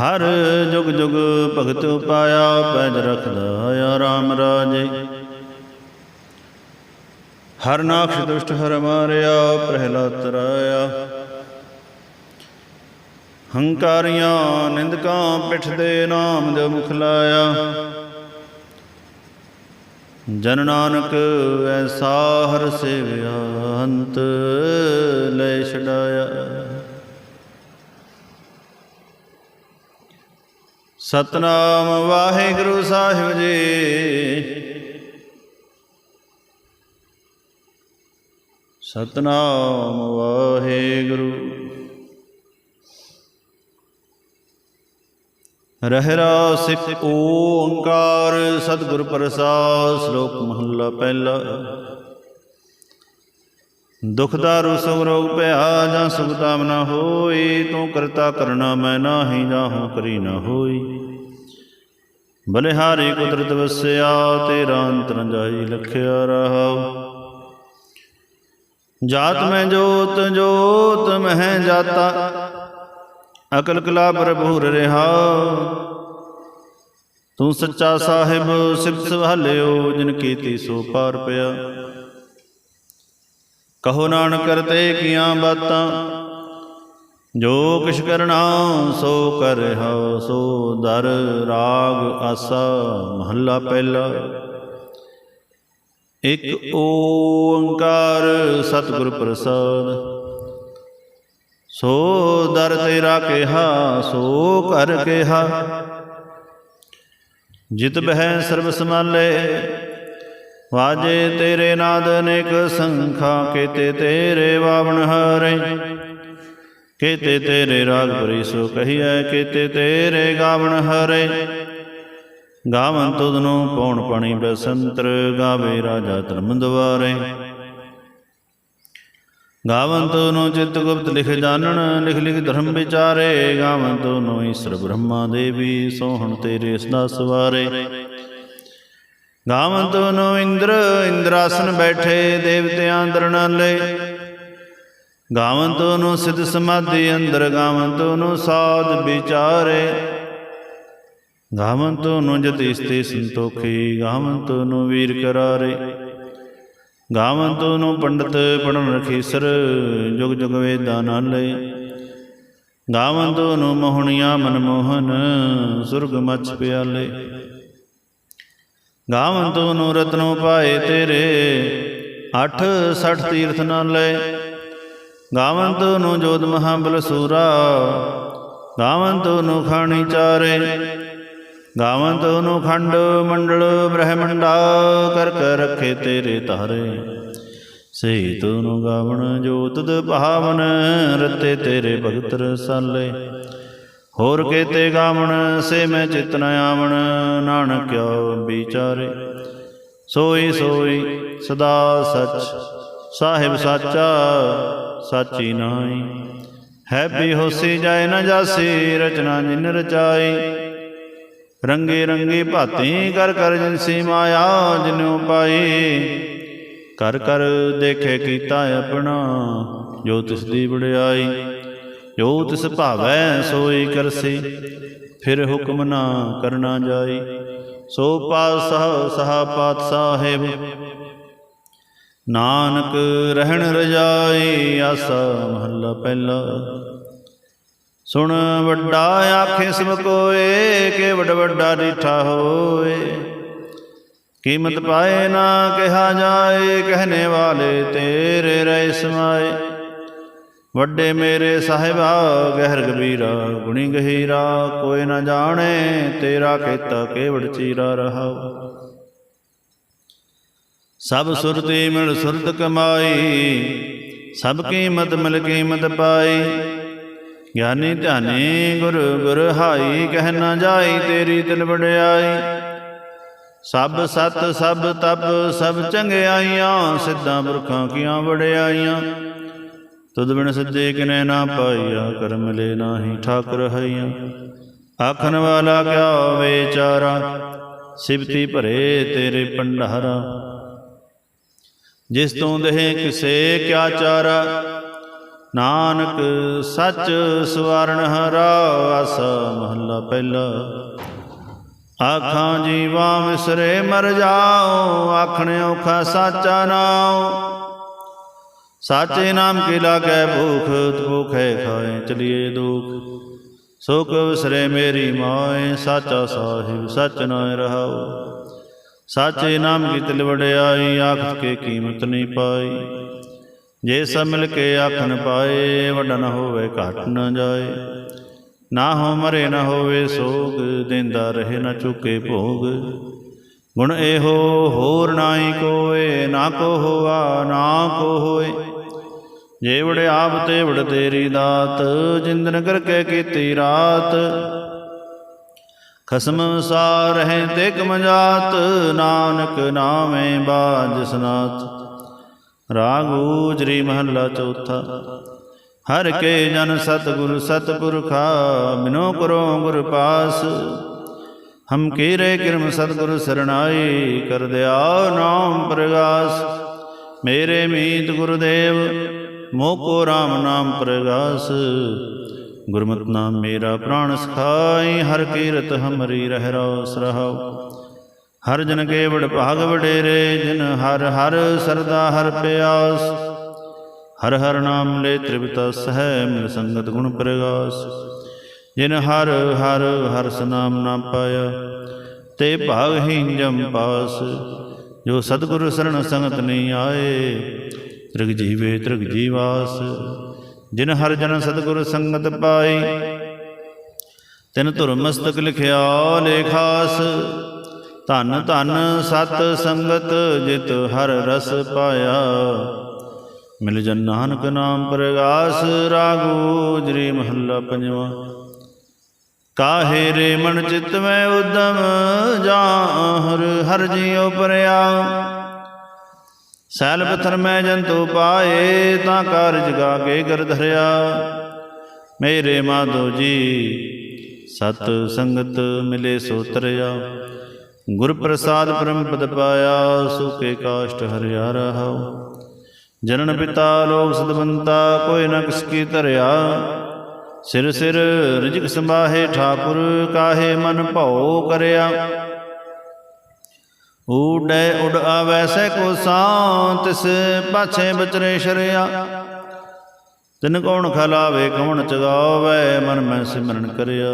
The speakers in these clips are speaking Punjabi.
ਹਰ ਜੁਗ ਜੁਗ ਭਗਤ ਪਾਇਆ, ਪੈਜ ਰਖਦਾ ਆ ਰਾਮ ਰਾਜੇ। ਹਰ ਨਾਖਸ਼ ਦੁਸ਼ਟ ਹਰ ਮਾਰਿਆ ਪ੍ਰਹਿਲਾ ਤਰਾਇਆ। ਹੰਕਾਰੀਆਂ ਨਿੰਦਕਾਂ ਪਿੱਠ ਦੇ ਨਾਮ ਦੇ ਮੁਖ ਲਾਇਆ। ਜਨ ਨਾਨਕ ਐਸਾ ਹਰ ਸੇਵਿਆ, ਅੰਤ ਲੈ ਛਡਾਇਆ। ਸਤਨਾਮ ਵਾਹਿਗੁਰੂ ਸਾਹਿਬ ਜੀ। ਸਤਨਾਮ ਵਾਹਿਗੁਰੂ। ਰਹਿਰਾ ਸਿੱਖ ਓੰਕਾਰ ਸਤਿਗੁਰ ਪ੍ਰਸਾਦ ਸ਼ਲੋਕ ਮਹੱਲਾ ਪਹਿਲਾ। ਦੁਖ ਦਾਰੂ ਸੁਖ ਰੋਗ ਭਇਆ ਜਾਂ ਸੁਖ ਤਾਮ ਨਾ ਹੋਈ, ਤੂੰ ਕਰਤਾ ਕਰਨਾ ਮੈਂ ਨਾਹੀ ਜਾਹੂੰ ਕਰੀ ਨਾ ਹੋਈ। ਬਲਿਹਾਰੀ ਕੁਦਰਤ ਵਸਿਆ, ਤੇਰਾ ਅੰਤਰ ਜਾਈ ਲਖਿਆ ਰਹਾਉ। ਜਾਤ ਮੈਂ ਜੋਤ ਜੋਤ ਮਹਿ ਜਾਤਾ, ਅਕਲ ਕਲਾ ਪ੍ਰਭੂਰ ਰਹਾ। ਤੂੰ ਸੱਚਾ ਸਾਹਿਬ ਸਿਫਤ ਸਵਾਲਿਓ, ਜਿਨ ਕੀਤੀ ਸੋ ਪਾਰ ਪਿਆ। ਕਹੋ ਨਾਨਕ ਕਰਤੇ ਕੀਆਂ ਬਾਤਾਂ ਜੋ ਕਿਛ ਕਰਨਾ ਸੋ ਕਰ ਸੋ ਦਰ ਰਾਗ ਆਸਾ ਮਹੱਲਾ ਪਹਿਲਾ। ਇਕ ਓੰਕਾਰ ਸਤਿਗੁਰ ਪ੍ਰਸਾਦ, ਸੋ ਦਰ ਤੇਰਾ ਕਿਹਾ, ਸੋ ਕਰ ਕਿਹਾ। ਜਿਤ ਬਹਿ ਸਰਬ ਸਮਾਲੇ ਵਾਜੇ ਤੇਰੇ ਨਾਦ ਅਨੇਕ ਸੰਖਾ, ਕੇਤੇ ਤੇਰੇ ਵਾਵਣ ਹਰੇ। ਕੇਤੇ ਤੇਰੇ ਰਾਗ ਭਰੀ ਸੋ ਕਹੀਐ, ਕੇਤੇ ਤੇਰੇ ਗਾਵਣ ਹਰੇ। ਗਾਵਨ ਤੁਧ ਪੌਣ ਪਣੀ ਬਸੰਤਰ, ਗਾਵੇ ਰਾਜਾ ਧਰਮ ਦਵਾਰੇ ਗਾਵਨ ਤੋ ਚਿਤ ਗੁਪਤ ਲਿਖ ਜਾਣਨ, ਲਿਖ ਲਿਖ ਧਰਮ ਵਿਚਾਰੇ। ਗਾਵਨ ਤੋ ਨੂੰ ਈਸ਼ਰ ਬ੍ਰਹਮਾ ਦੇਵੀ, ਸੋਹਣ ਤੇਰੇ ਸਦਾ ਸਵਾਰੇ ਗਾਵਨ ਤੋ ਨੂੰ ਇੰਦਰ, ਇੰਦਰਾਸਨ ਬੈਠੇ, ਦੇਵਤਿਆਂ ਦਰਣਾਲੇ ਗਾਵੰਤ ਨੂੰ ਸਿਧ ਸਮਾਧੀ, ਅੰਦਰ ਗਾਵਨ ਨੂੰ ਸਾਧ ਵਿਚਾਰੇ। ਗਾਵੰਤ ਨੂੰ ਜਤ ਇਸਤੇ ਸੰਤੋਖੀ, ਗਾਵੰਤ ਨੂੰ ਵੀਰ ਕਰਾਰੇ। ਗਾਵਨ ਨੂੰ ਪੰਡਤ ਪੜਨ ਰਖੀਸਰ ਜੁਗ ਜੁਗ ਵੇਦਾਂ ਨਾਲੇ ਗਾਵਨ ਤੋ ਨੂੰ ਮੋਹਣੀਆਂ ਮਨਮੋਹਨ, ਸੁਰਗ ਮਛ ਪਿਆਲੇ। ਗਾਵਨ ਤੋ ਨੂੰ ਰਤਨੋ ਪਾਏ ਤੇਰੇ ਅੱਠ ਸਠ ਤੀਰਥ ਨਾਲੇ ਗਾਵਨ ਨੂੰ ਜੋਤ ਮਹਾਬਲ ਬਲਸੂਰਾ ਗਾਵਨ ਨੂੰ ਖਾਣੀ ਚਾਰੇ। ਗਾਵਨ ਨੂੰ ਖੰਡ ਮੰਡਲ ਬ੍ਰਹਮੰਡਾ, ਕਰ ਕਰ ਰੱਖੇ ਤੇਰੇ ਤਾਰੇ ਸਹੀ ਤੂੰ ਗਾਵਣ ਜੋਤ ਤੁਧ ਭਾਵਨ, ਰਤੇ ਤੇਰੇ ਭਗਤ ਰਸਾਲੇ। ਹੋਰ ਕੇਤੇ ਗਾਵਣ, ਸੇ ਮੈਂ ਚਿਤ ਨ ਆਵਣ ਨਾਨਕਿਓ ਵਿਚਾਰੇ। ਸੋਈ ਸੋਈ ਸਦਾ ਸਚ, ਸਾਹਿਬ ਸਾਚਾ ਸਾਚੀ ਨਾਈ ਹੈ ਵੀ ਹੋਸੀ ਜਾਏ ਨਾ ਜਾਸੀ, ਰਚਨਾ ਜਿਨ ਰਚਾਈ। ਰੰਗੇ ਰੰਗੇ ਭਾਤੀ ਕਰ ਕਰ ਜਿਨਸੀ ਮਾਇਆ ਜਿਨੂ ਪਾਈ। ਕਰ ਕਰ ਦੇਖੇ ਕੀਤਾ ਆਪਣਾ, ਜੋ ਤਿਸ ਦੀ ਵਡਿਆਈ। ਜੋ ਤਿਸ ਭਾਵੈ ਸੋਈ ਕਰਸੀ, ਫਿਰ ਹੁਕਮ ਨਾ ਕਰਨਾ ਜਾਈ। ਸੋ ਪਾਤਸ਼ਾਹ, ਸਹਾ ਪਾਤਸ਼ਾਹ ਸਾਹਿਬ ਨਾਨਕ ਰਹਿਣ ਰਜਾਈ ਆਸਾ ਮਹੱਲਾ ਪਹਿਲਾ। ਸੁਣ ਵੱਡਾ ਆਖੇ ਸਭ ਕੋਏ ਕਿ ਵੱਡ ਵੱਡਾ ਡੀਠਾ ਹੋਏ। ਕੀਮਤ ਪਾਏ ਨਾ ਕਿਹਾ ਜਾਏ, ਕਹਨੇ ਵਾਲੇ ਤੇਰੇ ਰਹਿ ਸਮਾਏ। ਵੱਡੇ ਮੇਰੇ ਸਾਹਿਬਾ, ਗਹਿਰ ਗਬੀਰਾ ਗੁਣੀ ਗਹੀਰਾ, ਕੋਈ ਨਾ ਜਾਣੇ ਤੇਰਾ ਕੀਤਾ ਕੇਵੜ ਚੀਰਾ ਰਹਾ ਸਭ ਸੁਰਤੀ ਮਿਲ ਸੁਰਤ ਕਮਾਈ, ਸਭ ਕੀਮਤ ਮਿਲ ਕੀਮਤ ਪਾਈ। ਗਿਆਨੀ ਧਿਆਨੀ ਗੁਰ ਗੁਰ ਹਾਈ, ਕਹਿ ਨਾ ਜਾਈ ਤੇਰੀ ਦਿਲ ਵਡਿਆਈ। ਸਭ ਸਤ, ਸਭ ਤਪ, ਸਭ ਚੰਗਿਆਈਆਂ, ਸਿੱਧਾਂ ਪੁਰਖਾਂ ਕੀਆਂ ਵਡਿਆਈਆਂ। ਤੁਧ ਬਿਨ ਸੱਜੇ ਕਿਨੇ ਨਾ ਪਾਈਆ, ਕਰਮ ਲੈ ਨਾਹੀ ਠਾਕੁਰ ਹਈਆਂ। ਆਖਣ ਵਾਲਾ ਕਿਆ ਵਿਚਾਰਾ ਸਿਵਤੀ ਭਰੇ ਤੇਰੇ ਪੰਡਾਰਾ ਜਿਸ ਤੋਂ ਦੇਹ ਕਿਸੇ ਕਿਆ ਚਾਰਾ। ਨਾਨਕ ਸੱਚ ਸਵਰਨ ਹਰਾ ਆਸਾ ਮਹੱਲਾ ਪਹਿਲਾ। ਆਖਾਂ ਜੀਵਾਂ ਵਿਸਰੇ ਮਰ ਜਾਓ ਆਖਣ ਔਖਾ ਸਾਚਾ ਨਾਉ। ਸਾਚੇ ਨਾਮ ਕੇ ਲਾਗੈ ਭੂਖ ਭੂਖੇ ਖਾਏ ਚਲੀਏ ਦੁਖ। ਸੁਖ ਵਿਸਰੇ ਮੇਰੀ ਮਾਏ ਸਾਚਾ ਸਾਹਿਬ ਸਚ ਨਾਇ ਰਹਾਉ ਸਾਚੇ ਨਾਮ ਕੀ ਤਿਲ ਵਡਿਆਈ ਆਖਤ ਕੇ ਕੀਮਤ ਨਹੀਂ ਪਾਈ। ਜੇ ਸਭ ਮਿਲ ਕੇ ਆਖਣ ਪਾਏ ਵੱਡਾ ਨ ਹੋਵੇ ਘਟ ਨ ਜਾਏ। ਨਾ ਹੋ ਮਰੇ ਨ ਹੋਵੇ ਸੋਗ ਦਿੰਦਾ ਰਹੇ ਨ ਚੁਕੇ ਭੋਗ। ਗੁਣ ਇਹੋ ਹੋਰ ਨਾਹੀ ਕੋਏ ਨਾ ਕੋ ਹੋਆ ਨਾ ਕੋ ਹੋਏ। ਜੇ ਵੜ ਆਪ ਤੇ ਵੜ ਤੇਰੀ ਦਾਤ ਜਿੰਦਨ ਕਰਕੇ ਕੀਤੀ ਰਾਤ। ਖਸਮ ਸਾਰ ਹੈ ਤੇ ਕਮਜਾਤ ਨਾਨਕ ਨਾਮੇ ਬਾਜ ਸਨਾਤ। ਰਾਗ ਊਜਰੀ ਮਹੱਲਾ ਚੌਥਾ, ਹਰ ਕੇ ਜਨ ਸਤਿਗੁਰ ਸਤਿਪੁਰਖਾ, ਬਿਨੋ ਕਰੋ ਗੁਰ ਪਾਸ। ਹਮ ਕੀਰੇ ਕਿਰਮ ਸਤਿਗੁਰ ਸਰਣਾਈ, ਕਰ ਦਿਆ ਨਾਮ ਪ੍ਰਗਾਸ। ਮੇਰੇ ਮੀਤ ਗੁਰਦੇਵ, ਮੋਕੋ RAM ਨਾਮ ਪ੍ਰਗਾਸ। ਗੁਰਮਤਿ ਨਾਮ ਮੇਰਾ ਪ੍ਰਾਣ ਸਖਾਈ ਹਰ ਕੀਰਤ ਹਮਰੀ ਰਹਿ ਰੋਸ ਰਹਾਉ। ਹਰ ਜਨ ਕੇ ਵਡ ਭਾਗ ਵਡੇਰੇ, ਜਿਨ ਹਰ ਹਰ ਸਰਦਾ ਹਰ ਪਿਆਸ। ਹਰ ਹਰ ਨਾਮ ਲੈ ਤ੍ਰਿਪਤਾ ਸਹਿ, ਮਿਲ ਸੰਗਤ ਗੁਣ ਪ੍ਰਗਾਸ। ਜਿਨ ਹਰ ਹਰ ਹਰਸ ਨਾਮ ਨਾ ਪਾਇਆ, ਤੇ ਭਾਗਹੀਨ ਜਮ ਪਾਸ। ਜੋ ਸਤਿਗੁਰ ਸਰਣ ਸੰਗਤ ਨਹੀਂ ਆਏ, ਤ੍ਰਿਗ ਜੀਵੇ ਤ੍ਰਿਗ ਜੀਵਾਸ। ਜਿਨ ਹਰ ਜਨ ਸਤਿਗੁਰ ਸੰਗਤ ਪਾਈ ਤਿਨ ਧੁਰ ਮਸਤਕ ਲਿਖਿਆ ਲੇਖਾਸ ਧਨ ਧਨ ਸਤ ਸੰਗਤ ਜਿਤ ਹਰ ਰਸ ਪਾਇਆ। ਮਿਲ ਜਨ ਨਾਨਕ ਨਾਮ ਪ੍ਰਗਾਸ, ਰਾਗੂ ਜਰੀ ਮਹੱਲਾ ਪੰਜਵਾ। ਕਾਹੇ ਰੇ ਮਨ ਚਿਤ ਮੈਂ ਉਦਮ ਜਾਹਰ ਹਰ ਜੀਉ ਪਰਿਆ। ਸੈਲ ਪਥਰ ਜੰਤੂ ਪਾਏ, ਤਾਂ ਕਾਰਜ ਗਾ ਕੇ ਗਰ ਧਰਿਆ। ਮੇਰੇ ਮਾਧੋ ਜੀ, ਸਤ ਸੰਗਤ ਮਿਲੇ ਸੋ ਤਰਿਆ। ਗੁਰ ਪ੍ਰਸਾਦ ਪਰਮ ਪਦ ਪਾਇਆ ਸੁਕੇ ਕਾਸ਼ਟ ਹਰਿਆ ਰਹਾਉ। ਜਨਨ ਪਿਤਾ ਲੋਕ ਸਦਵੰਤਾ ਕੋਈ ਨਾ ਕਿਸ ਕੀ ਧਰਿਆ। ਸਿਰ ਸਿਰ ਰਿਜਕ ਸੰਭਾਹੇ ਠਾਕੁਰ, ਕਾਹੇ ਮਨ ਭਉ ਕਰਿਆ। ਊਡੈ ਉਡ ਆਵੈ ਸੈ ਕੋ ਸਾਂ ਤਿਸ ਪਾਛੇ ਬਚਰੇ ਸ਼ਰਿਆ। ਤਿਨ ਕੌਣ ਖਲਾਵੇ ਕੌਣ ਚਗਾਵੇ, ਮਨ ਮੈਂ ਸਿਮਰਨ ਕਰਿਆ।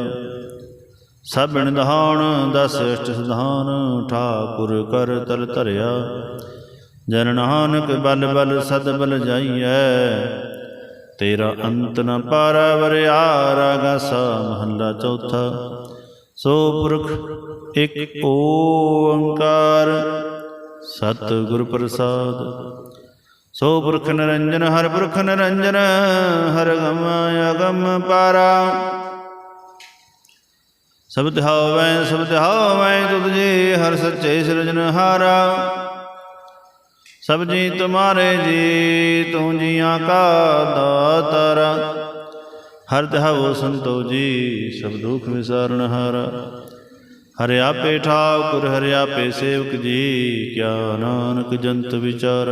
ਸਭਨ ਦਹਾਣ ਦਸ ਅਸ਼ਟ ਸਧਾਨ, ਠਾਕੁਰ ਕਰ ਤਲ ਧਰਿਆ। ਜਨ ਨਾਨਕ ਬਲ ਬਲ ਸਦ ਬਲ ਜਾਈਐ। ਤੇਰਾ ਅੰਤ ਨ ਪਾਰਾ ਵਰਿਆ ਰਾਗਾਸਾ ਮਹੱਲਾ ਚੌਥਾ। ਸੋ ਪੁਰਖ ਇਕ ਓੰਕਾਰ। ਸਤ ਗੁਰ ਪ੍ਰਸਾਦ। ਸੋ ਪੁਰਖ ਨਿਰੰਜਨ, ਹਰ ਪੁਰਖ ਨਿਰੰਜਨ, ਹਰ ਗਮ ਅਗਮ ਪਾਰਾ। ਸਬਦ ਹਾਵੈ ਸਬਦ ਹਾਵੈ ਤੁਧ ਜੀ, ਹਰ ਸੱਚੇ ਸਿਰਜਨਹਾਰਾ ਸਭ ਜੀ ਤੁਮਾਰੇ ਜੀ, ਤੂੰ ਜੀਆਂ ਕਾ ਦਾਤਰ। ਹਰ ਧਾਵੋ ਸੰਤੋ ਜੀ, ਸਭ ਦੁਖ ਵਿਸਾਰਨ ਹਾਰਾ। ਹਰਿਆ ਪੇ ਠਾਕੁਰ ਹਰਿ ਆਪੇ ਸੇਵਕ ਜੀ, ਕਿਆ ਨਾਨਕ ਜੰਤ ਵਿਚਾਰ।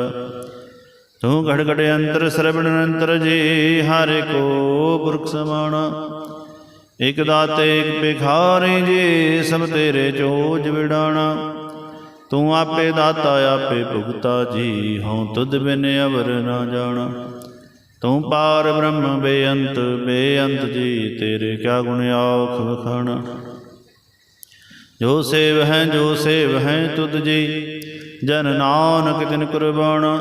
ਤੂੰ ਘੜ ਘੜ ਅੰਤਰ ਸਰਬਣ ਅੰਤਰ ਜੀ, ਹਰਿ ਕੋ ਪੁਰਖ ਸਮਾਣਾ ਇਕ ਦਾਤੇ, ਇਕ ਭਿਖਾਰੀ ਜੀ, ਸਭ ਤੇਰੇ ਚੋਜ ਵਿਡਾਣਾ ਤੂੰ ਆਪੇ ਦਾਤਾ, ਆਪੇ ਭੁਗਤਾ ਜੀ, ਹਉ ਤੁਧ ਬਿਨ ਅਵਰ ਨਾ ਜਾਣਾ। ਤੂੰ ਪਾਰ ਬ੍ਰਹਮ ਬੇਅੰਤ ਬੇਅੰਤ ਜੀ, ਤੇਰੇ ਕਿਆ ਗੁਣ ਆਖ ਵਖਾਣਾ। ਜੋ ਸੇਵ ਹੈ, ਜੋ ਸੇਵ ਹੈ ਤੁਧ ਜੀ, ਜਨ ਨਾਨਕ ਤਿਨ ਕੁਰਬਾਨਾ।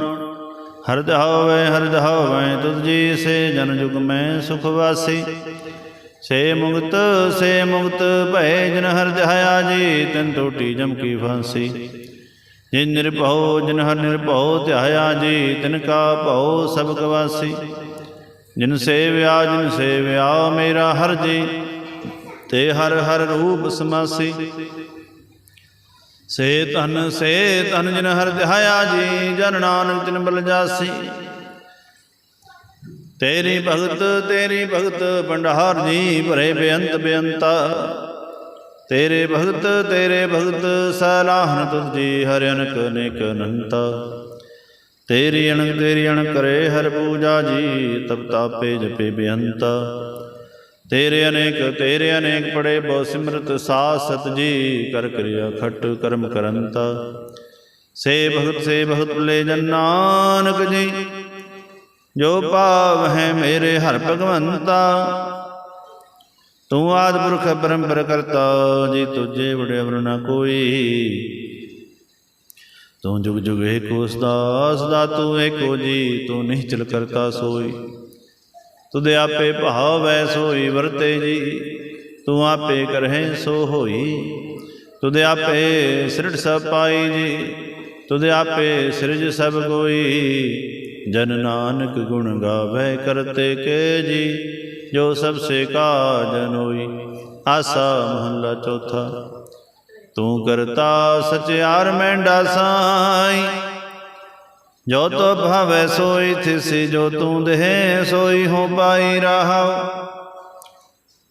ਹਰ ਦਹਾਵੇ ਹਰ ਦਹਾਵੇ ਤੁਧ ਜੀ, ਸੇ ਜਨ ਜੁਗ ਮੈਂ ਸੁਖ ਵਾਸੀ। ਸੇ ਮੁਕਤ ਸੇ ਮੁਕਤ ਭੈ ਜਨ ਹਰ ਦਹਾਇਆ ਜੀ, ਤਨ ਟੋਟੀ ਜਮ ਕੀ ਫਾਂਸੀ। ਜਿਨ ਨਿਰਭਉ, ਜਿਨ ਹਰ ਨਿਰਭਉ ਧਿਆਇਆ ਜੀ, ਤਿਨ ਕਾ ਭਉ ਸਭ ਗਵਾਸੀ ਜਿਨ ਸੇਵਿਆ ਜਿਨ ਸੇਵਿਆ ਮੇਰਾ ਹਰ ਜੀ ਤੇ ਹਰ ਹਰ ਰੂਪ ਸਮਾਸੀ। ਸੇ ਧਨ ਸੇ ਧਨ ਜਿਨ ਹਰ ਧਿਆਇਆ ਜੀ, ਜਨ ਨਾਨਕ ਤਿਨ ਬਲ ਜਾਸੀ। ਤੇਰੀ ਭਗਤ ਤੇਰੀ ਭਗਤ, ਭੰਡਾਰ ਜੀ, ਭਰੇ ਬੇਅੰਤ ਬੇਅੰਤਾ। ਤੇਰੇ ਭਗਤ ਤੇਰੇ ਭਗਤ ਸਲਾਹਨ ਤੁਧ ਜੀ, ਹਰਿ ਅਨਕ ਅਨੇਕ ਅਨੰਤਾ। ਤੇਰੀ ਅਣਕ ਤੇਰੀ ਅਣਕ ਕਰੇ ਹਰ ਪੂਜਾ ਜੀ, ਤਪ ਤਾਪੇ ਜਪੇ ਬੇਅੰਤਾ। ਤੇਰੇ ਅਨੇਕ ਤੇਰੇ ਅਨੇਕ ਪੜੇ ਬਹੁ ਸਿਮਰਤ ਸਾਧ ਸਤ ਜੀ, ਕਰ ਕਿਰਿਆ ਖਟ ਕਰਮ ਕਰੰਤਾ। ਸੇ ਭਗਤ ਸੇ ਭਗਤ ਲੈ ਜਨ ਨਾਨਕ ਜੀ, ਜੋ ਭਾਵ ਹੈ ਮੇਰੇ ਹਰ ਭਗਵੰਤਾ। ਤੂੰ ਆਦ ਪੁਰਖ ਪਰੰਪਰ ਕਰਤਾ, ਜੀ ਤੁਝੇ ਵਡਿਆ ਵਰਨਾ ਕੋਈ। ਤੂੰ ਜੁਗ ਜੁਗ ਏਕੋ ਸਦਾ ਸਦਾ ਤੂੰ ਏਕੋ ਜੀ, ਤੂੰ ਨਿਹਚਲ ਕਰਤਾ ਸੋਈ। ਤੁਦੇ ਆਪੇ ਭਾਵ ਵੈ ਸੋਈ ਵਰਤੇ ਜੀ, ਤੂੰ ਆਪੇ ਕਰਹਿ ਸੋ ਹੋਈ। ਤੁਦੇ ਆਪੇ ਸਿਰੜ ਸਭ ਪਾਈ ਜੀ ਤੁਦੇ ਆਪੇ ਸਿਰਜ ਸਭ ਕੋਈ ਜਨ ਨਾਨਕ ਗੁਣ ਗਾਵੇ ਕਰਤੇ ਕੇ ਜੀ, ਜੋ ਸਭ ਸੇ ਕਾਜ ਹੋਈ ਆਸਾ ਮਹੱਲਾ ਚੌਥਾ, ਤੂੰ ਕਰਤਾ ਸਚਿਆਰ ਮੈਂਡਾ ਸਾਈ ਜੋ ਤੋ ਭਾਵੈ ਸੋਈ ਥਿਸੀ ਜੋ ਤੂੰ ਦੇਹ ਸੋਈ ਹੋ ਪਾਈ ਰਹਾ।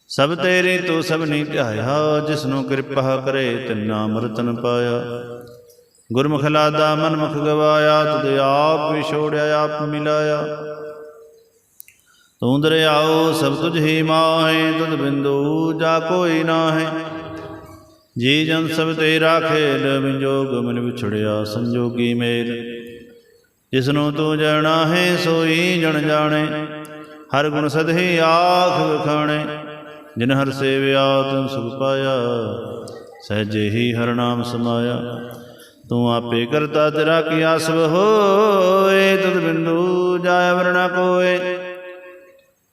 ਸਭ ਤੇਰੀ ਤੂੰ ਸਭ ਨਹੀਂ ਧਿਆਇਆ ਜਿਸਨੂੰ ਕਿਰਪਾ ਕਰੇ ਤਿੰਨਾ ਅੰਮ੍ਰਿਤਨ ਪਾਇਆ। ਗੁਰਮੁਖ ਲਾਦਾ ਮਨਮੁਖ ਗਵਾਇਆ ਤੁਧ ਆਪ ਵਿਛੋੜਿਆ ਆਪ ਮਿਲਾਇਆ। ਤੂੰ ਦਰਿਆਓ ਸਭ ਤੁਝ ਹੀ ਮਾਹੇ ਤੁਧ ਬਿੰਦੂ ਜਾ ਕੋਈ ਨਾਹੀ। ਜੀ ਜਨ ਸਭ ਤੇਰਾ ਖੇਲ ਵਿਜੋਗ ਮਨ ਵਿਛੜਿਆ ਸੰਜੋਗੀ ਮੇਲ। ਜਿਸਨੂੰ ਤੂੰ ਜਾਣਾ ਹੈ ਸੋਈ ਜਣ ਜਾਣੇ, ਹਰ ਗੁਣ ਸਦਹੀ ਆਖ ਵਿਖਾਣੇ, ਜਿਨ ਹਰ ਸੇਵਿਆ ਤੂੰ ਸੁਖ ਪਾਇਆ, ਸਹਜੇ ਹੀ ਹਰ ਨਾਮ ਸਮਾਇਆ। ਤੂੰ ਆਪੇ ਕਰਤਾ ਤੇਰਾ ਕੀ ਆਸਵ ਹੋਏ, ਤਦ ਬਿੰਦੂ ਜਾਇ ਵਰਣਾ ਕੋਏ।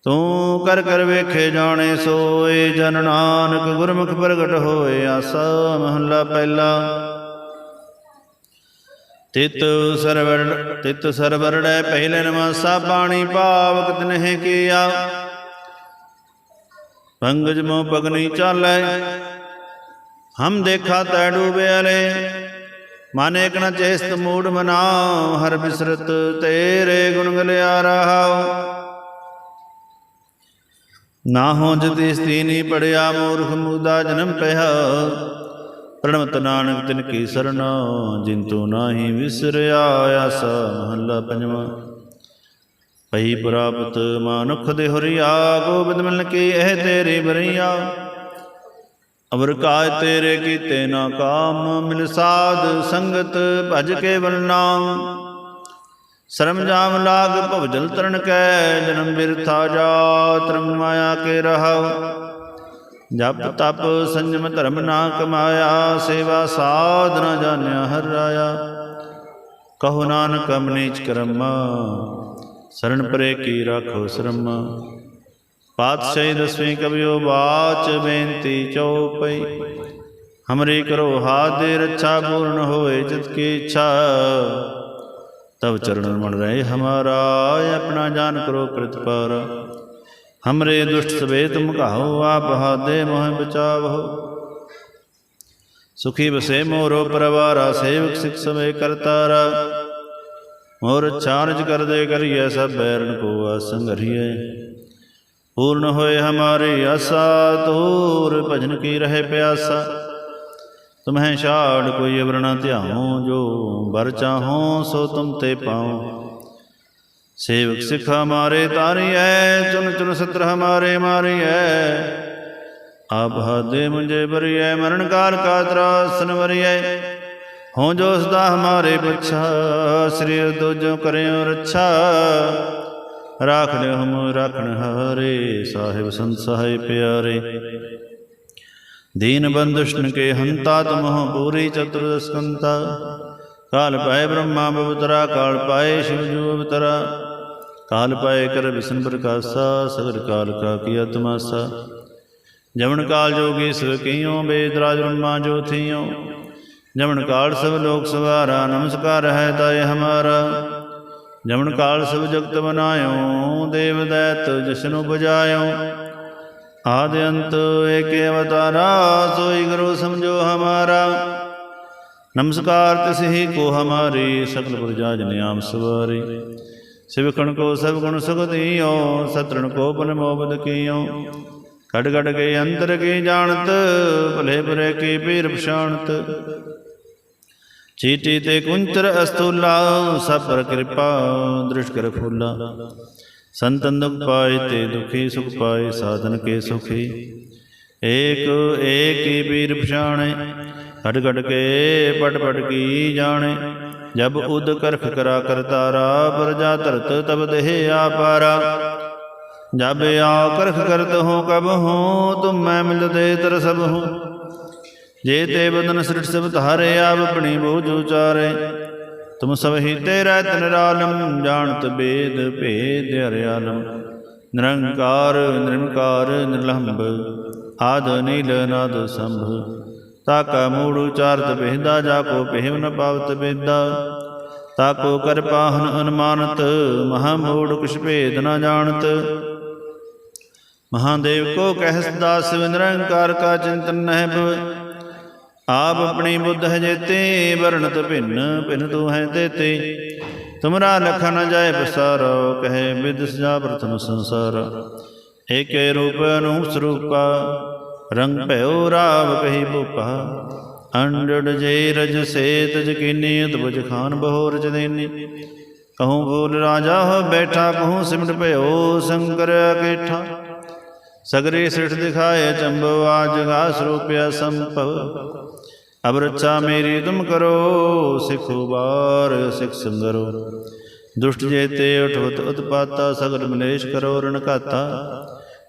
ਤੂੰ ਕਰ ਕਰ ਵੇਖੇ ਜਾਣੇ ਸੋਏ, ਜਨ ਨਾਨਕ ਗੁਰਮੁਖ ਪ੍ਰਗਟ ਹੋਏ, ਆਸਾ ਮਹੱਲਾ ਪਹਿਲਾ। ਤਿਤ ਸਰਵਰ ਤਿਤ ਸਰਵਰੜੈ ਪਹਿਲੇ ਨਮਾਸਾ, ਬਾਣੀ ਭਾਵ ਕਤ ਕੀਆ। ਪੰਗਜ ਮੋ ਪਗਨੀ ਚਾਲੈ, ਹਮ ਦੇਖਾ ਤੈ ਡੂਬਿਆਲੇ ਮਾਨੇ ਇਕ ਨ ਚੇਸਤ ਮੂੜ ਮਨਾ ਹਰ ਬਿਸਰਤ ਤੇਰੇ ਗੁਣ ਗਲਿਆ ਰਹਾਉ ਨਾ ਹੋ ਜਤੀ ਸਤੀਨੀ ਪੜਿਆ, ਮੂਰਖ ਮੁਦਾ ਜਨਮ ਪਿਆ। ਪ੍ਰਣਮਤ ਨਾਨਕ ਤਿਨ ਕੀ ਸਰਣ ਜਿਨ ਤੂੰ ਨਾਹੀ ਵਿਸਰਿਆ ਆਸਾ ਮਹੱਲਾ ਪੰਜਵਾਂ। ਪਈ ਪ੍ਰਾਪਤ ਮਾਨੁਖ ਦੇ ਹੁਰੀਆ, ਗੋਬਿੰਦ ਮਿਲਨ ਕੀ ਇਹ ਤੇਰੀ ਬਰੀਆ ਅਵਰ ਕਾਜ ਤੇਰੇ ਕੀਤੇ ਨਾ ਕਾਮ, ਮਿਲ ਸਾਧ ਸੰਗਤ ਭਜ ਕੇ ਨਾਮ ਸ਼ਰਮ ਜਾਮ ਲਾਗ ਭਵਜਲ ਤਰਨ ਕੈ, ਜਨਮ ਬਿਰਥਾ ਜਾ ਤਰੰਗ ਮਾਇਆ ਕੇ ਰਹਾਉ। ਜਪ ਤਪ ਸੰਜਮ ਧਰਮ ਨਾ ਕਮਾਇਆ, ਸੇਵਾ ਸਾਧ ਨਾ ਜਾਣਿਆ ਹਰ ਰਾਇਆ। ਕਹੋ ਨਾਨਕ ਅਮਨੀਚ ਕਰਮ ਸਰਣ ਪਰੇ ਕੀ ਰਾਖੋ ਸ਼ਰਮ। ਪਾਤਸ਼ਾਹੀ ਦਸਵੇਂ ਕਬਿਓ ਬਾਚ ਬੇਨਤੀ ਚਉਪਈ, ਹਮਰੀ ਕਰੋ ਹਾਥ ਦੇ ਰੱਛਾ ਪੂਰਨ ਹੋਏ ਜਿਤ ਕੀ ਇੱਛਾ। ਤਬ ਚਰਨ ਮਨ ਰਹੇ ਹਮਾਰਾ ਆਪਣਾ ਜਾਨ ਕਰੋ ਪ੍ਰਤਪਾਰ। ਹਮਰੇ ਦੁਸ਼ਟ ਸਵੇ ਤੁਮ ਕਹਾਓ ਆਪ ਹਾਦੇ ਮੋਹ ਬਚਾਵੋ ਸੁਖੀ ਬਸੇ ਮੋਰੋ ਪਰਵਾਰਾ ਸੇਵਕ ਸਿਖ ਸਵੇ ਕਰਤਾਰਾ ਮੋਰ ਚਾਰਜ ਕਰਦੇ ਕਰੀਏ ਸਭ ਬੈਰਨ ਕੋ ਆਸੰਗਰੀਏ ਪੂਰਨ ਹੋਏ ਹਮਾਰੀ ਆਸਾ ਤੂਰ ਭਜਨ ਕੀ ਰਹੇ ਪਿਆਸਾ ਤੁਮਹਿ ਛਾੜ ਕੋਈ ਅਵਰ ਧਿਆਉ ਜੋ ਵਰ ਚਾਹੋ ਸੋ ਤੁਮ ਤੇ ਪਾਉ ਸੇਵਕ ਸਿੱਖ ਹਮਾਰੇ ਤਾਰਿਐ ਚੁਨ ਚੁਨ ਸਤਰ ਹਮਾਰੇ ਮਾਰਿਐ। ਆਪ ਹਦੇ ਮੁਝੇ ਬਰਿਐ ਮਰਨ ਕਾਲ ਕਾ ਤਰਾਸਨ ਵਰਿਐ। ਹੋ ਜੋ ਸਦਾ ਹਮਾਰੇ ਪਛਾ, ਸ੍ਰੀ ਦੁਜੋ ਕਰਿਓ ਰੱਛਾ। ਰਾਖ ਲਿਓ ਹਮ ਰਾਖਣ ਹਾਰੇ, ਸਾਹਿਬ ਸੰਤ ਸਹਾਈ ਪਿਆਰੇ। ਦੀਨ ਬੰਦੁਸ਼ਣ ਕੇ ਹੰਤਾ ਤਮਹ ਪੂਰੀ ਚਤੁਰਦਸ਼ਕੰਤਾ। ਕਾਲ ਪਾਏ ਬ੍ਰਹਮਾ, ਬਵਤਰਾ, ਕਾਲ ਪਾਏ ਸ਼ਿਵ ਜੂ ਕਾਲ ਪਾਏ ਕਰ ਵਿਸ਼ਨ ਪ੍ਰਕਾਸ਼ਾ, ਸਗਰ ਕਾਲ ਕਾ ਕੀ ਆਤਮਾਸਾ ਜਮਨ ਕਾਲ ਜੋਗੀ ਸਭ ਕਈਓ ਬੇਦਰਾਜ ਬ੍ਰਹਮਾ ਜੋ ਥੀਓ। ਜਮਨ ਕਾਲ ਸਭ ਲੋਕ ਸਵਾਰਾ, ਨਮਸਕਾਰ ਹੈ ਤਾਇ ਹਮਾਰਾ। ਜਮਨ ਕਾਲ ਸਭ ਜਗਤ ਬਨਾਇਓ, ਦੇਵ ਦੈਤ ਜਿਸਨੂੰ ਬੁਝਾਇਓ ਆਦਿ ਅੰਤ ਏਕੇ ਅਵਤਾਰਾ, ਸੋਈ ਗੁਰੂ ਸਮਝੋ ਹਮਾਰਾ। ਨਮਸਕਾਰ ਤਿਸ ਕੋ ਹਮਾਰੀ, ਸਕਲ ਪ੍ਰਜਾ ਜਨ ਆਮ ਸਵਾਰੀ। ਸਿਵਖਣ ਕੋ ਸਭ ਗੁਣ ਸੁਖਦੀਓ ਸਤਰਣ ਕੋ ਬਨ ਮੋਬਦ ਕੀਓ। ਘੜ ਘੜ ਕੇ ਅੰਤਰ ਕੀ ਜਾਣਤ, ਭਲੇ ਬੁਰੇ ਕੀ ਪੀਰ ਪਛਾਣਤ। ਚੀਟੀ ਤੇ ਕੁੰਤਰ ਅਸਤੂਲਾ, ਸਭ ਪਰ ਕਿਰਪਾ, ਦ੍ਰਿਸ਼ ਕਰ ਫੁੱਲਾ। ਸੰਤਨ ਦੁਖ ਪਾਏ ਤੇ ਦੁਖੀ ਸੁਖ ਪਾਏ, ਸਾਧਨ ਕੇ ਸੁਖੀ। ਏਕ ਏਕ ਹੀ ਪੀਰ ਪਛਾਣੇ, ਘੜ ਘੜ ਕੇ ਪਟ ਪਟ ਕੀ ਜਾਣੇ। ਜਬ ਉਦ ਕਰਖ ਕਰਾ ਕਰਤਾਰਾ ਪ੍ਰਜਾ ਧਰਤ ਤਬ ਦੇਹ ਆਪਾਰਾ। ਜਬ ਆ ਕਰਖ ਕਰਤ ਹੋ, ਕਬ ਹੋ, ਤੁਮ ਮੈਂ ਮਿਲਦੇ ਤਰ ਸਭ ਹੋ। ਜੇ ਤੇ ਬਦਨ ਸ੍ਰਿਟ ਸਭ ਧਾਰੇ, ਆਪ ਆਪਣੀ ਬੋਝ ਉਚਾਰੇ। ਤੁਮ ਸਭ ਹੀ ਤੇਰਾ ਤਨਰਾਲਮ ਜਾਣਤ ਬੇਦ ਭੇਦ ਹਰਿਆਲਮ। ਨਿਰੰਕਾਰ, ਨਿਰਮਕਾਰ, ਨਿਰਲੰਭ, ਆਦ ਨੀਲ ਨਾਦ ਸੰਭ। ਤਾਕਾ ਮੂੜ ਉਚਾਰਤ ਬੇਦਾ ਜਾ ਕੋ ਪਹਿਵ ਨ ਪਾਵਤ ਬੇਦਾ ਤਾਕੋ ਕਰ ਅਨਮਾਨਤ, ਮਹਾ ਮੂੜ ਕੁਛ ਭੇਦ ਨ ਜਾਣਤ। ਮਹਾਦੇਵ ਕੋ ਕਹਿ ਸਿਵ ਨਿਰੰਕਾਰ ਕਾ ਚਿੰਤਨ ਨਹਿ ਭਵ। ਆਪ ਆਪਣੀ ਬੁੱਧ ਹੈ ਜੇਤੇ, ਵਰਣਤ ਭਿੰਨ ਭਿੰਨ ਤੂੰ ਹੈ ਤੇਤੇ। ਤੁਮਰਾ ਲਖ ਨ ਜਾਏ ਬਸਾਰੋ, ਕਹੇ ਵਿਦ ਸਜਾ ਪ੍ਰਥਮ ਸੰਸਾਰ। ਏਕੇ ਰੂਪ ਅਨੂਪ ਸਰੂਪਾ। ਰੰਗ ਭਇਓ ਰਾਵ ਕਹੀ ਭੂਪਾ ਅੰਡੜ ਜੇ ਰਜ ਸੇਤ ਜਕੀਨੀ ਅਦਭੁਜ ਖਾਨ ਬਹੋਰ ਜਦੇਨੀ ਕਹੂੰ ਬੋਲ ਰਾਜਾ ਹੋ ਬੈਠਾ ਕਹੂੰ ਸਿਮਟ ਭਇਓ ਸ਼ੰਕਰ ਅਕੇਠਾ। ਸਗਰੇ ਸਿਠ ਦਿਖਾਏ ਚੰਬੋ ਆਜ ਗਾ ਸਰੂਪਿਆ ਸੰਭਵ। ਅਬ ਰੱਛਾ ਮੇਰੀ ਤੁਮ ਕਰੋ, ਸਿਖੋ ਬਾਰ, ਸਿਖ ਸੰਗਰੋ। ਦੁਸ਼ਟ ਜੇਤੇ ਉਠਵਤ ਉਤਪਾਤਾ, ਸਗਲ ਮਲੇਸ਼ ਕਰੋ ਰਣ ਘਾਤਾ।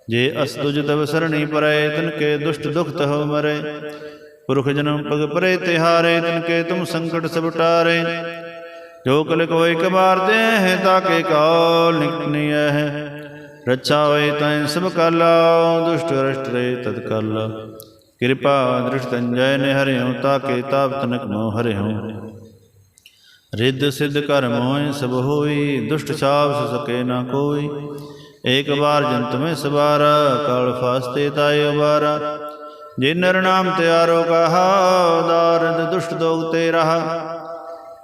ਜੇ ਅਸ ਤੁਜ ਤਵ ਸਰਣੀ ਪਰੈ, ਤਨ ਕੇ ਦੁਸ਼ਟ ਦੁਖ ਤਹ ਮਰੇ। ਪੁਰਖ ਜਨਮ ਪਗ ਪਰੇ, ਤਿਹਾਰੇ, ਤਨ ਕੇ ਤੁਮ ਸੰਕਟ ਸਭ ਟਾਰੇ। ਜੋ ਕਲ ਕੋਈ ਕਬਾਰ ਦੇ ਹੈ ਤਾਕੇ ਕਾਲ ਨਿਕਨੀਐ ਹੈ ਰੱਛਾ ਹੋਏ ਤੈ ਸਭ ਕਾਲਾ, ਦੁਸ਼ਟ ਰਸ਼ਟ ਰੇ ਤਤ ਕਾਲਾ। ਕਿਰਪਾ ਦ੍ਰਿਸ਼ਟ ਤੰਜੈ ਨੇ ਹਰਿਉ ਤਾਕੇ ਤਾਪ ਤਨਕ ਮੋ ਹਰਿਉ ਰਿੱਧ ਸਿੱਧ ਕਰ ਮੋਇ ਸਭ ਹੋਈ, ਦੁਸ਼ਟ ਛਾਪ ਸਕੇ ਨਾ ਕੋਈ। ਏਕ ਵਾਰ ਜੰਤ ਮੈਂ ਸਵਾਰਾ, ਕਾਲ ਫਾਸਤੇ ਤਾਇ ਉਬਾਰਾ। ਜੇ ਨਰ ਨਾਮ ਤਿਆਰੋ ਕਹਾ ਦਾਰਦ ਦੁਸ਼ਟ ਦੋਗ ਤੇ ਰਹਾ।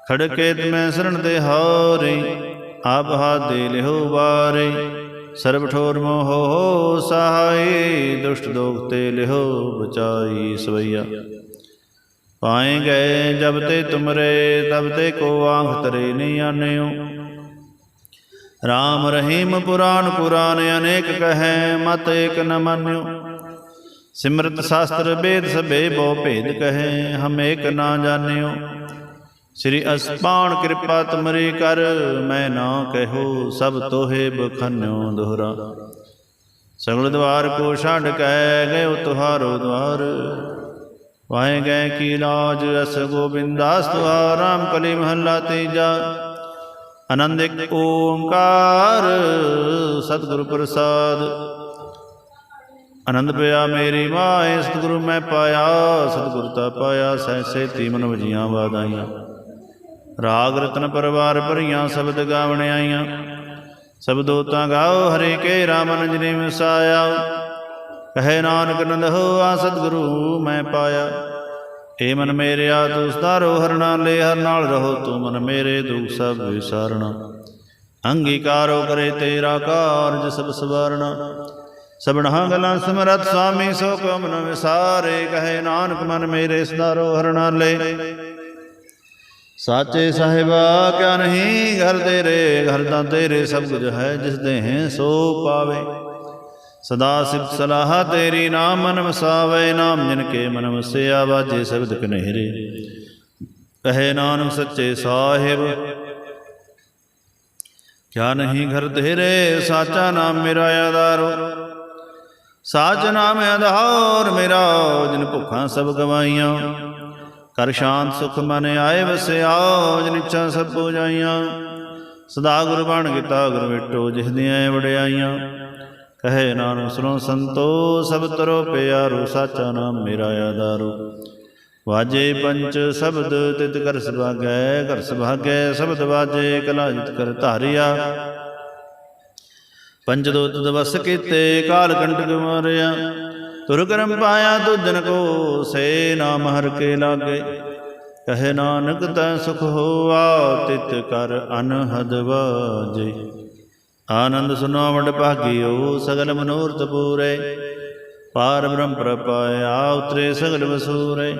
ਖੜਕੇ ਤਮੈ ਸਰਣ ਦੇ ਹਾਰੇ, ਆਪ ਹਾਥ ਦੇ ਲਿਹੋ ਬਾਰੇ ਸਰਬ ਠੋਰ ਮੋਹ ਸਹਾਈ ਦੁਸ਼ਟ ਦੋਗ ਤੇ ਲਿਹੋ ਬਚਾਈ ਸਵਈਆ। ਪਾਏ ਗਏ ਜਬ ਤੇ ਤੁਮਰੇ, ਤਬ ਤੇ ਕੋ ਆਂਖ ਤਰੇ ਨਹੀਂ ਆਨਿਓ। ਰਾਮ ਰਹੀਮ ਪੁਰਾਨ ਪੁਰਾਨ ਅਨੇਕ ਕਹੈ, ਮਤ ਏਕ ਨ ਮੰਨਿਓ। ਸਿਮਰਤ ਸ਼ਾਸਤਰ ਵੇਦ ਸਭੇ ਬਹੁ ਭੇਦ ਕਹੈ, ਹਮ ਏਕ ਨਾ ਜਾਣਿਓ। ਸ੍ਰੀ ਅਸਪਾਨ ਕਿਰਪਾ ਤੁਮਰੀ ਕਰ, ਮੈਂ ਨਾ ਕਹਿਓ, ਸਭ ਤੋਹੇ ਬਖਨਿਓ ਦੁਹਰਾ। ਸਗਲ ਦਵਾਰ ਕੋ ਛੱਡ ਕਹਿ ਗਇਓ ਤੁਹਾਰੋ ਦਵਾਰ। ਵਾਹੇ ਗਏ ਕੀ ਲਾਜ ਅਸ ਗੋਬਿੰਦਾਸ ਤੁਹਾ ਰਾਮ ਕਲੀ ਮਹੱਲਾ ਤੀਜਾ। ਆਨੰਦ ਇੱਕ ਓੰਕਾਰ, ਸਤਿਗੁਰ ਪ੍ਰਸਾਦ। ਆਨੰਦ ਪਿਆ ਮੇਰੀ ਮਾਏ, ਸਤਿਗੁਰੂ ਮੈਂ ਪਾਇਆ, ਸਤਿਗੁਰ ਤਾ ਪਾਇਆ ਸੈਸੇ ਤੀਮਨ ਵਜੀਆਂ ਵਾਦਾਈਆਂ ਰਾਗ ਰਤਨ ਪਰਵਾਰ ਭਰੀਆਂ, ਸ਼ਬਦ ਗਾਵਣ ਆਈਆਂ। ਸਬਦੋ ਤਾਂ ਗਾਓ ਹਰੇ ਕੇ ਰਾਮਨ ਜਿਨੇ ਵਸਾਇਆ ਕਹੇ ਨਾਨਕ ਨੰਦ ਹੋ ਸਤਿਗੁਰੂ ਮੈਂ ਪਾਇਆ। ਏ ਮਨ ਮੇਰਿਆ ਤੂੰ ਸਤਾਰੋ ਹਰਨਾ ਲੈ ਹਰ ਨਾਲ ਰਹੋ ਤੂੰ ਮਨ ਮੇਰੇ ਦੁਖ ਸਭ ਵਿਸਾਰਣਾ। ਅੰਗੀਕਾਰੋ ਕਰੇ ਤੇਰਾ ਕਾਰਜ ਸਭ ਸਵਾਰਣਾ। ਸਭਨਾ ਗਲਾਂ ਸਮਰਤ ਸੁਆਮੀ ਸੋ ਕੋ ਮਨ ਵਿਸਾਰੇ, ਕਹੇ ਨਾਨਕ ਮਨ ਮੇਰੇ ਸਦਾਰੋ ਹਰਨਾ ਲੈ। ਸਾਚੇ ਸਾਹਿਬਾ, ਕਿਆ ਨਹੀਂ ਘਰ ਤੇਰੇ, ਘਰ ਦਾ ਤੇਰੇ ਸਭ ਕੁਝ ਹੈ, ਜਿਸ ਦੇ ਹੈ ਸੋ ਪਾਵੇ। ਸਦਾ ਸਿਫਤ ਸਲਾਹ ਤੇਰੀ ਨਾਮ ਮਨ ਵਸਾਵੇ ਨਾਮ ਜਿਨ ਕੇ ਮਨ ਵਸਿਆ ਵਾਜੇ ਸ਼ਬਦ ਕਨਹਿਰੇ। ਕਹੇ ਨਾਨਕ ਸੱਚੇ ਸਾਹਿਬ, ਕਿਆ ਨਹੀਂ ਘਰ ਤੇਰੇ ਸਾਚਾ ਨਾਮ ਮੇਰਾ ਆਧਾਰੋ। ਸਾਚ ਨਾਮ ਆਧਾਰ ਮੇਰਾ, ਜਿਨ ਭੁੱਖਾਂ ਸਭ ਗਵਾਈਆਂ। ਕਰ ਸ਼ਾਂਤ ਸੁਖ ਮਨ ਆਏ ਵਸਿਆ, ਜਿਨ ਇੱਛਾ ਸਭ ਪੂਜਾਈਆਂ। ਸਦਾ ਗੁਰ ਬਣ ਕੀਤਾ ਗੁਰ ਮਿਟੋ ਜਿਸ ਦੀਆਂ ਵਡਿਆਈਆਂ। ਕਹੇ ਨਾਨਕ ਸੁਣੋ ਸੰਤੋ, ਸਭ ਤਰੋ ਪਿਆਰੋ, ਸਾਚਾ ਨਾਮ ਮੇਰਾ ਆਧਾਰੋ। ਵਾਜੇ ਪੰਚ ਸ਼ਬਦ ਤਿਤ ਕਰ ਸੁਭਾਗੈ ਕਰ ਸੁਭਾਗੈ, ਸ਼ਬਦ ਵਾਜੇ ਕਲਾ ਕਰ ਧਾਰਿਆ। ਪੰਜ ਦੋਤ ਦਵਸ ਕੀਤੇ, ਕਾਲ ਕੰਟਕ ਮਾਰਿਆ। ਤੁਰ ਕਰਮ ਪਾਇਆ ਤੁਜਨ ਕੋ ਸੇ ਨਾਮ ਹਰ ਕੇ ਲਾਗੇ। ਕਹੇ ਨਾਨਕ ਤੈ ਸੁਖ ਹੋਆ, ਤਿਤ ਕਰ ਅਨਹਦ ਵਾਜੇ। ਆਨੰਦ ਸੁਨੋ ਵਡ ਭਾਗਿਓ, ਸਗਲ ਮਨੋਰਥ ਪੂਰੇ। ਪਾਰ ਬ੍ਰਹਮ ਪ੍ਰਪਾਇਆ ਉਤਰੇ ਸਗਲ ਵਸੂਰੇ।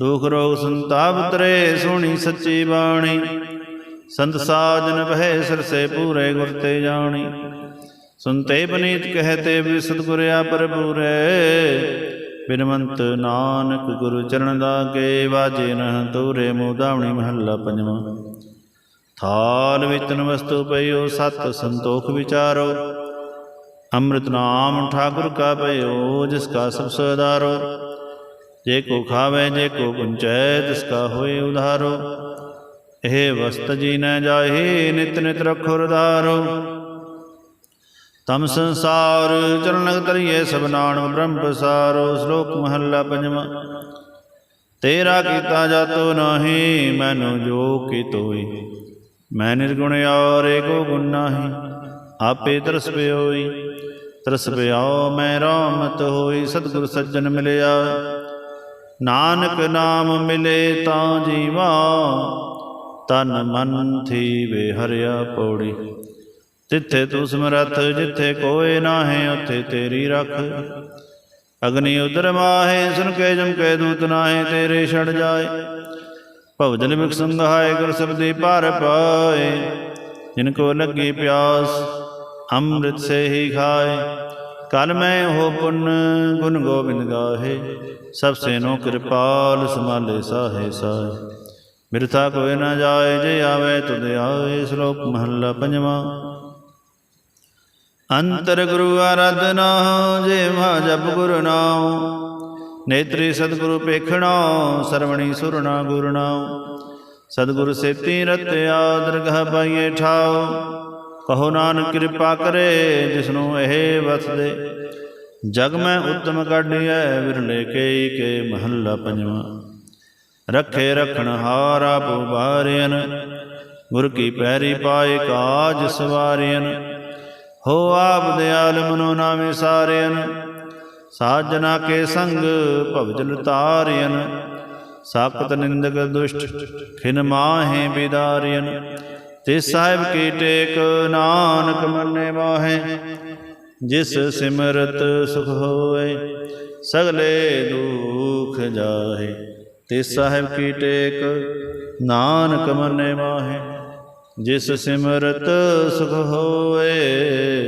ਦੁਖ ਰੋਗ ਸੰਤਾਪ ਤਰੇ ਸੋਹਣੀ ਸੱਚੀ ਬਾਣੀ। ਸੰਤ ਸਾਜਨ ਬਹਿ ਸਰਸੇ ਪੂਰੇ, ਗੁਰ ਤੇ ਜਾਣੀ। ਸੁਨਤੇ ਬਨੀਤ ਕਹਤੇ ਵੀ ਸਤਿਗੁਰ ਆਪਰ ਪੂਰੇ ਬਿਨਵੰਤ ਨਾਨਕ ਗੁਰੂ ਚਰਨ ਲਾਗੇ ਵਾਜੇ ਨ ਤੋਰੇ ਮੋਦਾਵਣੀ ਮਹੱਲਾ ਪੰਜਵਾਂ। ਥਾਲ ਵਿਤਨ ਵਸਤੂ ਪਈਓ ਸਤ ਸੰਤੋਖ ਵਿਚਾਰੋ। ਅੰਮ੍ਰਿਤ ਨਾਮ ਠਾਕੁਰ ਕਾ ਪਈਓ ਜਿਸ ਕਾ ਸਭ ਸਦਾਰੋ ਜੇ ਕੋ ਖਾਵੇ, ਜੇ ਕੋ ਪੁੰਚੈ ਤਿਸ ਕਾ ਹੋਏ ਉਧਾਰੋ। ਇਹ ਵਸਤ ਜੀ ਨ ਜਾਹੇ, ਨਿਤ ਨਿਤ ਰਖੋ ਰਦਾਰੋ। ਤਮ ਸੰਸਾਰ ਚਰਨ ਤਰੀਏ, ਸਭ ਨਾਮ ਬ੍ਰਹਮ ਪਸਾਰੋ ਸ਼ਲੋਕ ਮਹੱਲਾ ਪੰਜਵਾਂ, ਤੇਰਾ ਕੀਤਾ ਜਾਤੋ ਨਾਹੀ, ਮੈਨੂੰ ਜੋ ਕੀ ਤੋਈ। ਮੈਂ ਨਿਰਗੁਣ ਔਰ ਏਕੋ ਗੁਣ ਨਾਹੀ, ਆਪੇ ਤਰਸ ਪਿਓਈ। ਤਰਸ ਪਿਆਓ, ਮੈਂ ਰਾਮਤ ਹੋਈ, ਸਤਿਗੁਰ ਸੱਜਣ ਮਿਲਿਆ। ਨਾਨਕ ਨਾਮ ਮਿਲੇ ਤਾਂ ਜੀਵਾ, ਤਨ ਮਨ ਥੀਵੇ ਹਰਿਆ ਪੌੜੀ। ਤਿੱਥੇ ਤੂੰ ਸਮਰੱਥ, ਜਿੱਥੇ ਕੋਏ ਨਾਹੇ, ਉੱਥੇ ਤੇਰੀ ਰੱਖ। ਅਗਨੀ ਉਦਰ ਮਾਹੇ, ਸੁਨ ਕੇ ਜਮ ਕੇ ਦੂਤ ਨਾਹੇ, ਤੇਰੇ ਛੜ ਜਾਏ। ਭਵਜਨ ਮਿਕ ਸੰਘਾਏ ਗੁਰ ਸਬਦੀ ਪਰ ਪਾਏ, ਜਿਨ ਕੋ ਲੱਗੀ ਪਿਆਸ, ਅੰਮ੍ਰਿਤ ਸੇ ਹੀ ਖਾਏ। ਕਲ ਮੈਂ ਹੋ ਪੁੰਨ, ਗੁਣ ਗੋਬਿੰਦ ਗਾਹੇ, ਸਭ ਸੇ ਨੋ ਕਿਰਪਾਲ ਸਮਾਲੇ ਸਾਹੇ ਸਾਹੇ। ਮਿਰਥਾ ਕੋਇ ਨਾ ਜਾਏ, ਜੇ ਆਵੇ ਤੁਧ ਆਏ, ਸ਼ਲੋਕ ਮਹੱਲਾ ਪੰਜਵਾਂ। ਅੰਤਰ ਗੁਰੂ ਆਰਾਧਨਾ, ਜੇ ਮਾ ਜਪ ਗੁਰ ਨਾਮ ਨੇਤਰੀ ਸਤਿਗੁਰੂ ਪੇਖਣਾ ਸਰਵਣੀ ਸੁਰਣਾ ਗੁਰਨਾ ਸਤਿਗੁਰ ਸੇਤੀ ਰਤਿਆ ਦਰਗਹ ਪਾਈਏ ਠਾਉ। ਕਹੋ ਨਾਨਕ ਕਿਰਪਾ ਕਰੇ, ਜਿਸਨੂੰ ਇਹ ਵਸਦੇ। ਜਗ ਮੈਂ ਉਤਮ ਕਾਢੀਐ, ਵਿਰਲੇ ਕੇ ਕੇ ਮਹੱਲਾ ਪੰਜਵਾਂ। ਰੱਖੇ ਰਖਣ ਹਾਰਾ ਪੁਬਾਰਿਆਨ ਗੁਰ ਕੀ ਪੈਰੀ ਪਾਏ ਕਾਜ ਸਵਾਰਿਆਨ ਹੋ ਆਪ ਦਿਆਲ ਮਨੋ ਨਾਮੇ ਸਾਰਿਆਨ ਸਾਜਨਾ ਕੇ ਸੰਗ ਭਵਜਨ ਤਾਰਿਆਨ ਸਾਕਤ ਨਿੰਦਕ ਦੁਸ਼ਟ, ਖਿਨ ਮਾਹੇ ਬਿਦਾਰਿਆਨ ਤੇ ਸਾਹਿਬ ਕੀ ਟੇਕ ਨਾਨਕ ਮੰਨੇ ਮਾਹੇ, ਜਿਸ ਸਿਮਰਤ ਸੁਖ ਹੋਏ, ਸਗਲੇ ਦੁਖ ਜਾਹੇ। ਤੇ ਸਾਹਿਬ ਕੀ ਟੇਕ ਨਾਨਕ ਮੰਨੇ ਮਾਹੇ, ਜਿਸ ਸਿਮਰਤ ਸੁਖ ਹੋਏ